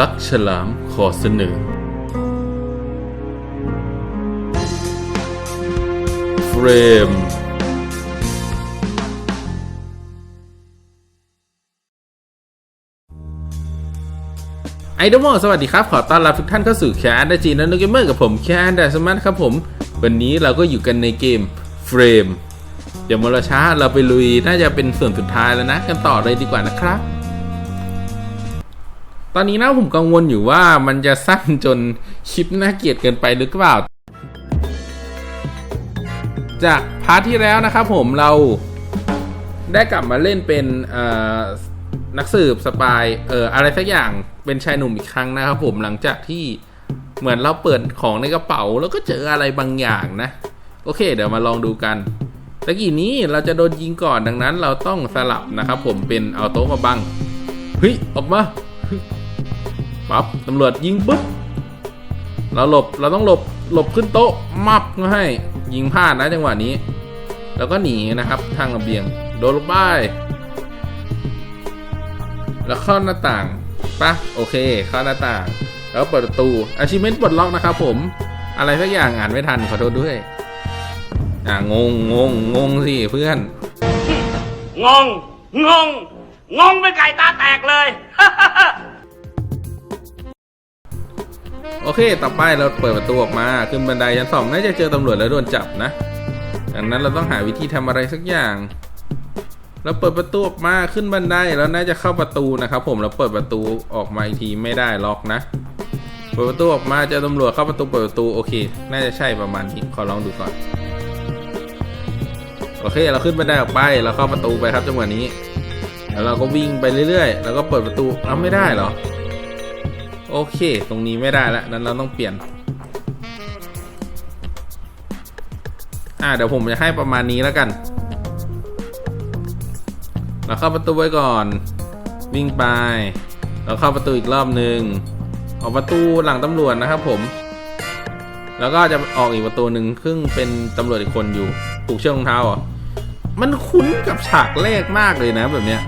ลักฉลามขอเสนอ เฟรม ไอดอมสวัสดีครับ ขอต้อนรับทุกท่านเข้าสู่แคสไดจีนและนูเกมเมอร์กับผมแคสดัสมันครับผม วันนี้เราก็อยู่กันในเกมเฟรม เดี๋ยวมรช้าเราไปลุยน่าจะเป็นส่วนสุดท้ายแล้วนะ กันต่อเลยดีกว่านะครับ ตอนนี้นะผมกังวลอยู่ว่ามันจะสั้นจนคลิปน่าเกลียดเกินไปหรือเปล่า จากพาร์ทที่แล้วนะครับผมเราได้กลับมาเล่นเป็นนักสืบสปายเอ่ออะไรสักอย่างเป็นชายหนุ่มอีกครั้งนะครับผมหลังจากที่เหมือนเราเปิดของในกระเป๋า แล้วก็เจออะไรบางอย่างนะ โอเค เดี๋ยวมาลองดูกันตะกี้นี้เราจะโดนยิงก่อนดังนั้น เราต้องสลับนะครับผมเป็นเอาโต๊ะมาบังเฮ้ยออกมา ปั๊บตำรวจยิงปุ๊บเราหลบเราต้องหลบหลบขึ้นโต๊ะมับก็ให้ยิงพลาดนะจังหวะนี้ แล้วก็หนีนะครับทางระเบียง โดนลงไปแล้วเข้าหน้าต่างปะโอเค เข้าหน้าต่าง แล้วเปิดประตู achievement ปลดล็อกนะครับผมอะไรสักอย่างอ่านไม่ทันขอโทษด้วยอ่างงงงงงสิเพื่อน งงงงงงเป็นไก่ตาแตกเลย โอเค ต่อไปเราเปิดประตูออกมา ขึ้นบันไดชั้นสองน่าจะเจอตำรวจแล้วโดนจับนะดังนั้นเราต้องหาวิธีทำอะไรสักอย่าง เราเปิดประตูออกมาขึ้นบันไดแล้วน่าจะเข้าประตูนะครับ ผมเราเปิดประตูออกมาอีกทีไม่ได้ล็อกนะ เปิดประตูออกมาเจอตำรวจเข้าประตูเปิดประตูโอเค น่าจะใช่ประมาณนี้ขอลองดูก่อน โอเค เราขึ้นบันไดออกไปเราเข้าประตูไปครับจังหวะนี้แล้วเราก็วิ่งไปเรื่อยๆ แล้วก็เปิดประตูอ้าไม่ได้เหรอ โอเค ตรงนี้ไม่ได้แล้วนั้นเราต้องเปลี่ยน อ่าเดี๋ยวผมจะให้ประมาณนี้แล้วกัน เราเข้าประตูไว้ก่อน วิ่งไป เราเข้าประตูอีกรอบหนึ่งออกประตูหลังตำรวจนะครับผม แล้วก็จะออกอีกประตูหนึ่งซึ่งเป็นตำรวจอีกคนอยู่ผูกเชือกรองเท้าเหรอมันคุ้นกับฉากแรกมากเลยนะแบบเนี้ย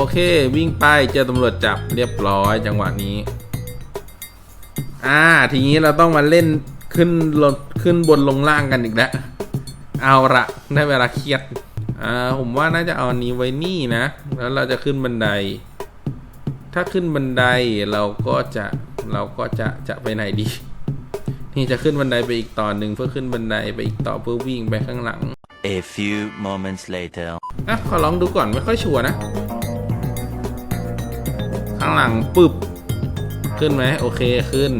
โอเค วิ่งไปเจอตำรวจจับเรียบร้อยจังหวะนี้ อ่า ทีนี้เราต้องมาเล่นขึ้นลงขึ้นบนลงล่างกันอีกแล้ว เอาละได้เวลาเครียด อ่า ผมว่าน่าจะเอาอันนี้ไว้นี่นะ แล้วเราจะขึ้นบันได ถ้าขึ้นบันไดเราก็จะเราก็จะจะไปไหนดี นี่จะขึ้นบันไดไปอีกต่อหนึ่งเพื่อขึ้นบันไดไปอีกต่อเพื่อวิ่งไปข้างหลัง A few moments later. อะขอลองดูก่อนไม่ค่อยชัวร์นะข้างหลังปึบ ขึ้นไหมโอเคขึ้น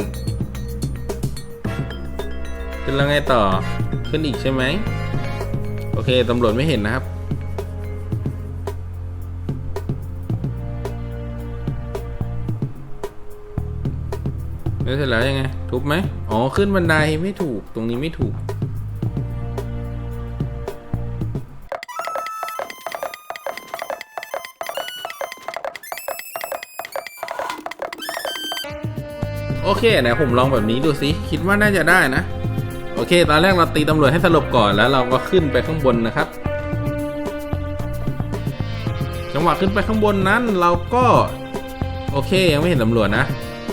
ขึ้นแล้วไงต่อขึ้นอีกใช่ไหมโอเคตำรวจไม่เห็นนะครับ แล้วเสร็จแล้วยังไง ทุบไหมอ๋อขึ้นบันไดไม่ถูกตรงนี้ไม่ถูก โอเคนะผมลองแบบนี้ดูสิคิดว่าน่าจะได้นะ โอเค ตอนแรกเราตีตำรวจให้สลบก่อนแล้วเราก็ขึ้นไปข้างบนนะครับ จังหวะขึ้นไปข้างบนนั้นเราก็ โอเคยังไม่เห็นตำรวจนะ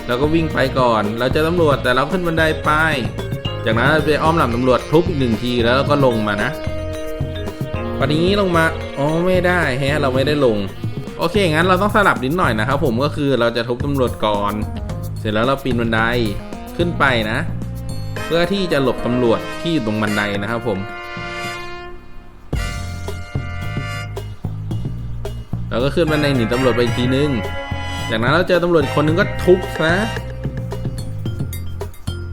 เราก็วิ่งไปก่อน เราจอตำรวจแต่เราขึ้นบันไดไป จากนั้นไปอ้อมหลังตำรวจทุบอีกหนึ่งทีแล้วก็ลงมานะปอนนี้ลงมา อ๋อไม่ได้แฮะเราไม่ได้ลง โอเคงั้นเราต้องสลับนิดหน่อยนะครับผมก็คือเราจะทุบตำรวจก่อน ร็จแล้วเราปีนบันไดขึ้นไปนะ เพื่อที่จะหลบตำรวจที่อยู่ตรงบันไดนะครับผม เราก็ขึ้นบันไดหนีตำรวจไปอีกทีนึง จากนั้นเราเจอตำรวจคนนึงก็ทุบนะ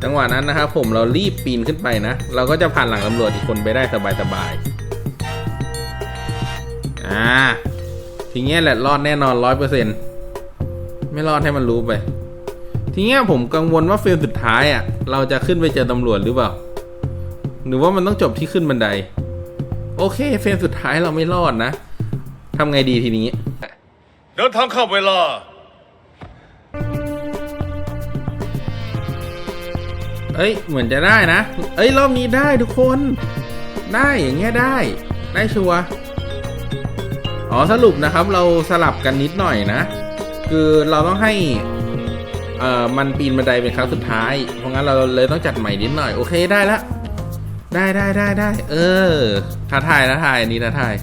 จังหวะนั้นนะครับผมเรารีบปีนขึ้นไปนะ เราก็จะผ่านหลังตำรวจอีกคนไปได้สบายๆ อ่าทีเงี้ยแหละรอดแน่นอนร้อยเปอร์เซ็นต์ไม่รอดให้มันรู้ไป ทีเนี้ยผมกังวลว่าเฟรมสุดท้ายอะ เราจะขึ้นไปเจอตำรวจหรือเปล่า หรือว่ามันต้องจบที่ขึ้นบันได โอเค เฟรมสุดท้ายเราไม่รอดนะทำไงดีทีนี้ เดินทางเข้าเวลา เอ้ย เหมือนจะได้นะ เอ้ย รอบนี้ได้ทุกคน ได้อย่างเงี้ยได้ ได้ชัวร์อ๋อสรุปนะครับเราสลับกันนิดหน่อยนะ คือเราต้องให้ เอ่อมันปีนบันไดเป็นครั้งสุดท้าย เพราะงั้นเราเลยต้องจัดใหม่นิดหน่อย โอเคได้ละ ได้ได้ได้ได้ เออท้าทายท้าทายอันนี้ท้าทาย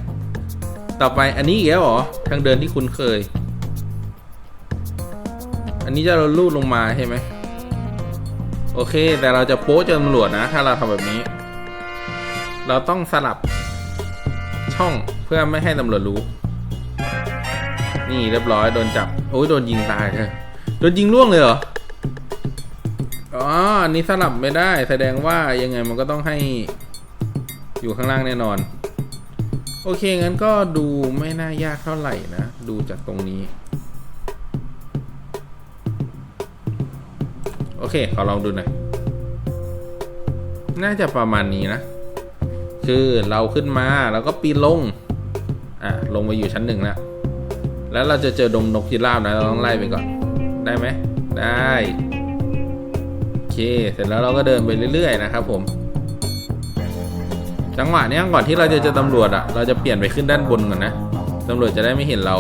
ต่อไปอันนี้อีกแล้วเหรอ ทางเดินที่คุ้นเคย อันนี้จะเราลูดลงมาใช่ไหม โอเค แต่เราจะโป๊ะจอตำรวจนะ ถ้าเราทำแบบนี้ เราต้องสลับช่องเพื่อไม่ให้ตำรวจรู้ นี่เรียบร้อยโดนจับ โอ้ยโดนยิงตายเลย โดนยิงล่วงเลยเหรอ อ๋ออันนี้สลับไม่ได้ แสดงว่ายังไงมันก็ต้องให้อยู่ข้างล่างแน่นอน โอเค งั้นก็ดูไม่น่ายากเท่าไหร่นะ ดูจากตรงนี้ โอเค ขอลองดูหน่อย น่าจะประมาณนี้นะ คือเราขึ้นมาแล้วก็ปีนลง อะ ลงมาอยู่ชั้นหนึ่งแล้วแล้วเราจะเจอดงนกพิราบนะ เราต้องไล่ไปก่อน ได้ไหมได้โอเค เสร็จแล้วเราก็เดินไปเรื่อย ๆ นะครับ ผม จังหวะนี้ก่อนที่เราจะเจอตำรวจอะเราจะเปลี่ยนไปขึ้นด้านบนก่อนนะตำรวจจะได้ไม่เห็นเรา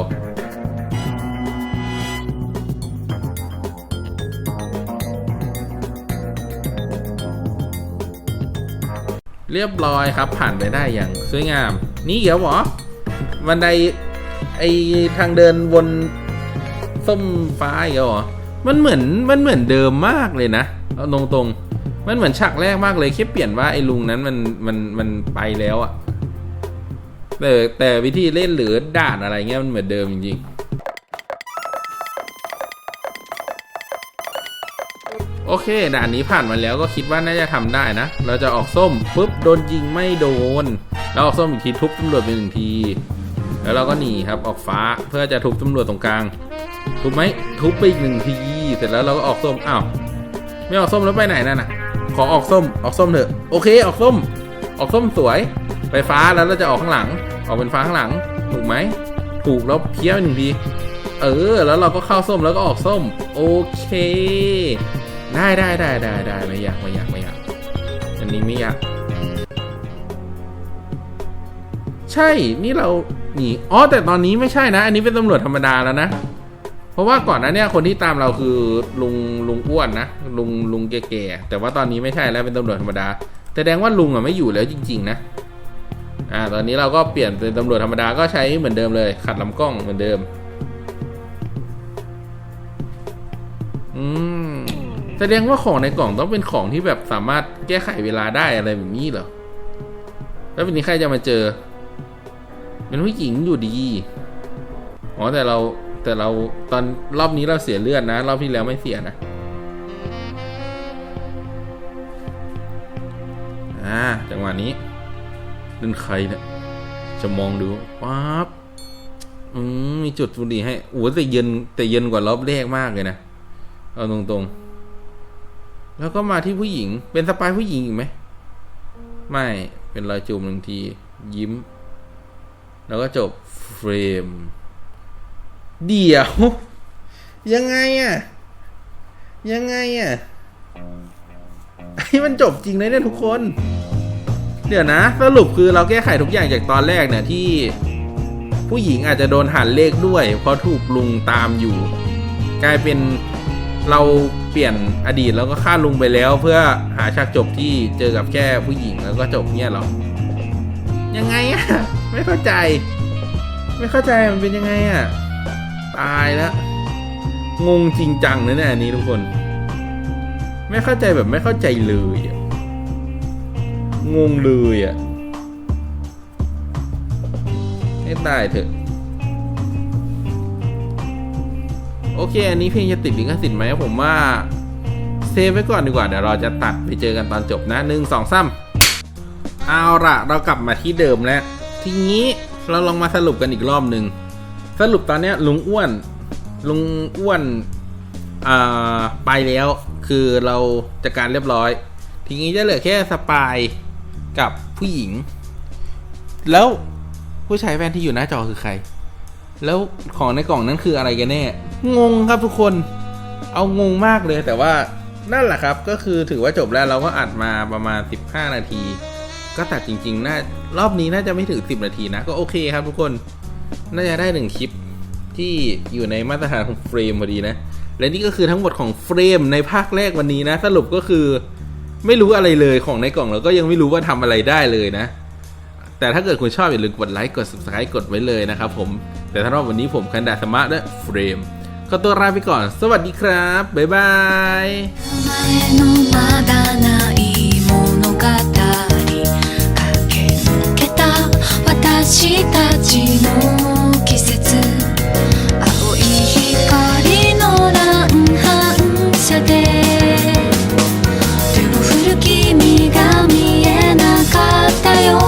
เรียบร้อยครับผ่านไปได้อย่างสวยงาม นี่เดี๋ยวหรอบันไดไอทางเดินวน ส้มฟ้าอีกแล้วเหรอ มันเหมือนมันเหมือนเดิมมากเลยนะเอาตรงๆ มันเหมือนฉากแรกมากเลยแค่เปลี่ยนว่าไอ้ลุงนั้นมันมันมันไปแล้วอะแต่แต่วิธีเล่นหรือด่านอะไรเงี้ยมันเหมือนเดิมจริงๆ โอเค ด่านนี้ผ่านมาแล้วก็คิดว่าน่าจะทำได้นะ เราจะออกส้มปุ๊บโดนยิงไม่โดน แล้วออกส้มอีกทีทุบตำรวจไปหนึ่งที แล้วเราก็หนีครับออกฟ้าเพื่อจะทุบตำรวจตรงกลาง ทุบไหมทุบไปอีกหนึ่งทีเสร็จแล้วเราก็ออกส้มอ้าวไม่ออกส้มแล้วไปไหนนั่นน่ะ ขอออกส้มออกส้มเถอะโอเคออกส้ม ออกส้มสวย ไปฟ้าแล้วเราจะออกข้างหลัง ออกเป็นฟ้าข้างหลัง ถูกไหมถูกแล้วเพี้ยไปหนึ่งทีเออ แล้วเราก็เข้าส้มแล้วก็ออกส้ม โอเค ได้ได้ได้ได้ได้ไม่อยากไม่อยากไม่อยากอันนี้ไม่อยากใช่ นี่เราหนี อ๋อ แต่ตอนนี้ไม่ใช่นะ อันนี้เป็นตำรวจธรรมดาแล้วนะ เพราะว่าก่อนหนั้นเนี่ยคนที่ตามเราคือลุงลุงอ้วนนะลุงลุงแก่ๆแต่ว่าตอนนี้ไม่ใช่แล้วเป็นตำรวจธรรมดาแสดงว่าลุงอะไม่อยู่แล้วจริง ๆ นะอ่าตอนนี้เราก็เปลี่ยนเป็นตำรวจธรรมดาก็ใช้เหมือนเดิมเลย ขัดลำกล้องเหมือนเดิม อืมแสดงว่าของในกล่องต้องเป็นของที่แบบสามารถแก้ไขเวลาได้อะไรแบบนี้เหรอแล้ววันนี้ใครจะมาเจอเป็นผู้หญิงอยู่ดี อ๋อแต่เรา แต่เราตอนรอบนี้เราเสียเลือดนะ รอบที่แล้วไม่เสียนะ อ่า จังหวะนี้นั่นใครเนี่ยจะมองดูปั๊บอืมมีจุดบุหรี่ให้โอ้แต่เย็นแต่เย็นกว่ารอบแรกมากเลยนะ เอาตรงๆ แล้วก็มาที่ผู้หญิง เป็นสปายผู้หญิงอีกไหม ไม่ เป็นรอยจูบหนึ่งที ยิ้ม แล้วก็จบเฟรม เดี๋ยว ยังไงอะยังไงอะไอ้มันจบจริงเลยเนี่ยทุกคน เดี๋ยวนะ สรุปคือเราแก้ไขทุกอย่างจากตอนแรกเนี่ยที่ ผู้หญิงอาจจะโดนหันเลขด้วย เพราะถูกลุงตามอยู่ กลายเป็นเราเปลี่ยนอดีตแล้วก็ฆ่าลุงไปแล้ว เพื่อหาฉากจบที่เจอกับแค่ผู้หญิงแล้วก็จบเนี่ยหรอ ยังไงอะไม่เข้าใจ ไม่เข้าใจมันเป็นยังไงอะ ตายแล้วงงจริงจังนะเนี่ยอันนี้ทุกคน ไม่เข้าใจแบบไม่เข้าใจเลยอะงงเลยอะให้ตายเถอะ โอเค อันนี้เพลงจะติดลิขสิทธิ์ไหมผมว่า เซฟไว้ก่อนดีกว่า เดี๋ยวเราจะตัดไปเจอกันตอนจบนะหนึ่งสองสามเอาละเรากลับมาที่เดิมแล้ว ทีนี้เราลองมาสรุปกันอีกรอบหนึ่ง สรุปตอนเนี้ยลุงอ้วน ลุงอ้วนอ่าไปแล้ว คือเราจัดการเรียบร้อย ทีนี้จะเหลือแค่สปายกับผู้หญิง แล้วผู้ชายแฟนที่อยู่หน้าจอคือใคร แล้วของในกล่องนั้นคืออะไรกันแน่ งงครับทุกคน เอางงมากเลยแต่ว่านั่นแหละครับ ก็คือถือว่าจบแล้วเราก็อัดมาประมาณ 15 นาที ก็ตัดจริงๆน่ารอบนี้น่าจะไม่ถึง 10 นาทีนะ ก็โอเคครับทุกคน น่าจะได้หนึ่งคลิปที่อยู่ในมาตรฐานของเฟรมพอดีนะ และนี่ก็คือทั้งหมดของเฟรมในภาคแรกวันนี้นะ สรุปก็คือไม่รู้อะไรเลยของในกล่องเราก็ยังไม่รู้ว่าทำอะไรได้เลยนะ แต่ถ้าเกิดคุณชอบอย่าลืมกดไลค์กด subscribe กดไว้เลยนะครับผม แต่ถ้ารอบวันนี้ผมคันดาสมะและเฟรมขอตัวลาไปก่อน สวัสดีครับ บ๊ายบาย